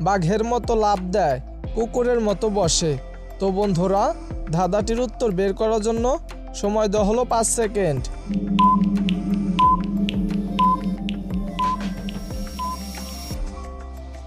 বাঘের মতো লাভ দেয় কুকুরের মতো বসে। তো বন্ধুরা, ধাঁধাটির উত্তর বের করার জন্য সময় দেওয়া হলো পাঁচ সেকেন্ড।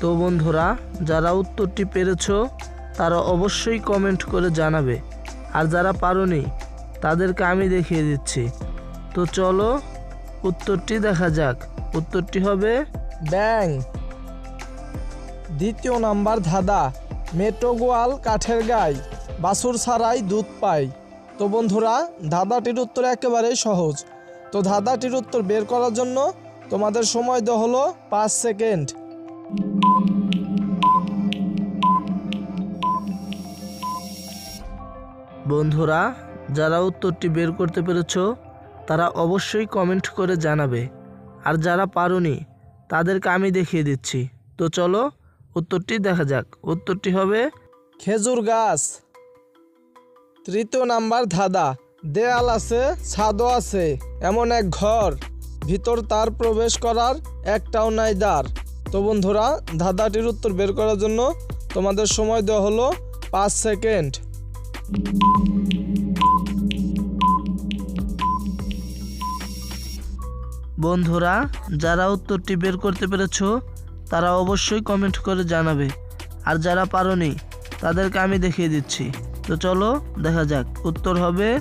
তো বন্ধুরা, যারা উত্তরটি পেরেছ, তারা অবশ্যই কমেন্ট করে জানাবে। আর যারা পারোনি, তাদেরকে আমি দেখিয়ে দিচ্ছি। তো চলো, উত্তরটি দেখা যাক। উত্তরটি হবে ব্যাং। দ্বিতীয় নাম্বার ধাঁধা মেটো গোয়াল কাঠের গায়ে বাছুর ছাড়াই দুধ পায় তো বন্ধুরা, ধাঁধাটির উত্তর একেবারেই সহজ। তো ধাঁধাটির উত্তর বের করার জন্য তোমাদের সময় দেওয়া হলো পাঁচ সেকেন্ড। বন্ধুরা, যারা উত্তরটি বের করতে পেরেছ, তারা অবশ্যই কমেন্ট করে জানাবে। আর যারা পারোনি, তাদেরকে আমি দেখিয়ে দিচ্ছি। তো চলো উত্তরটি দেখা যাক। উত্তরটি হবে খেজুর গাছ। তৃতীয় নাম্বার ধাঁধা। দেয়াল আছে ছাদও আছে এমন এক ঘর। ভিতর তার প্রবেশ করার একটাও নাই দ্বার। তো বন্ধুরা ধাঁধাটির উত্তর বের করার জন্য তোমাদের সময় দেওয়া হলো পাঁচ সেকেন্ড। বন্ধুরা যারা উত্তরটি বের করতে পেরেছ তারা অবশ্যই কমেন্ট করে জানাবে। আর যারা পারোনি, তাদেরকে আমি দেখিয়ে দিচ্ছি। তো চলো, দেখা যাক। উত্তর হবে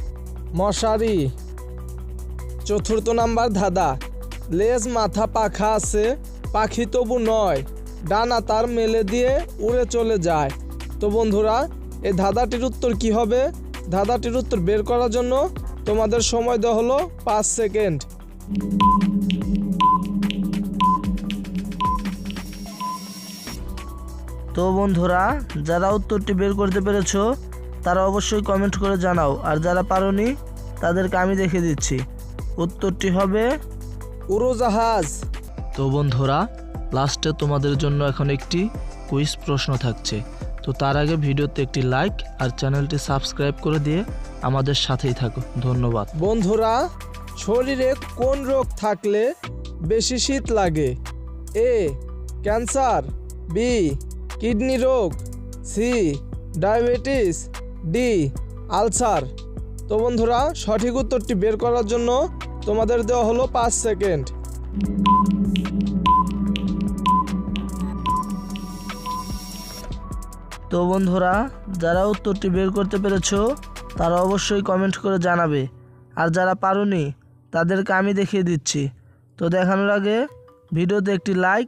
মশারি। চতুর্থ নাম্বার ধাঁধা। লেজ মাথা পাখা আছে, পাখি তবু নয়। ডানা তার মেলে দিয়ে উড়ে চলে যায়। তো বন্ধুরা, এই ধাঁধাটির উত্তর কি হবে? ধাঁধাটির উত্তর বের করার জন্য তোমাদের সময় দেওয়া হলো পাঁচ সেকেন্ড। তো বন্ধুরা যারা উত্তরটি বের করতে পেরেছ তারা অবশ্যই কমেন্ট করে জানাও। আর যারা পারোনি তাদেরকে আমি দেখে দিচ্ছি। উত্তরটি হবে উড়োজাহাজ। তো বন্ধুরা লাস্টে তোমাদের জন্য এখন একটি কুইজ প্রশ্ন থাকছে। তো তার আগে ভিডিওতে একটি লাইক আর চ্যানেলটি সাবস্ক্রাইব করে দিয়ে আমাদের সাথেই থাকো। ধন্যবাদ। বন্ধুরা শরীরে কোন রোগ থাকলে বেশি শীত লাগে? এ ক্যান্সার বি কিডনি রোগ, সি, ডায়াবেটিস, ডি, আলসার। তো বন্ধুরা, সঠিক উত্তরটি বের করার জন্য তোমাদের দেওয়া হলো পাঁচ সেকেন্ড। তো বন্ধুরা, যারা উত্তরটি বের করতে পেরেছ, তারা অবশ্যই কমেন্ট করে জানাবে। আর যারা পারোনি, তাদেরকে আমি দেখিয়ে দিচ্ছি। তো দেখানোর আগে, ভিডিওতে একটি লাইক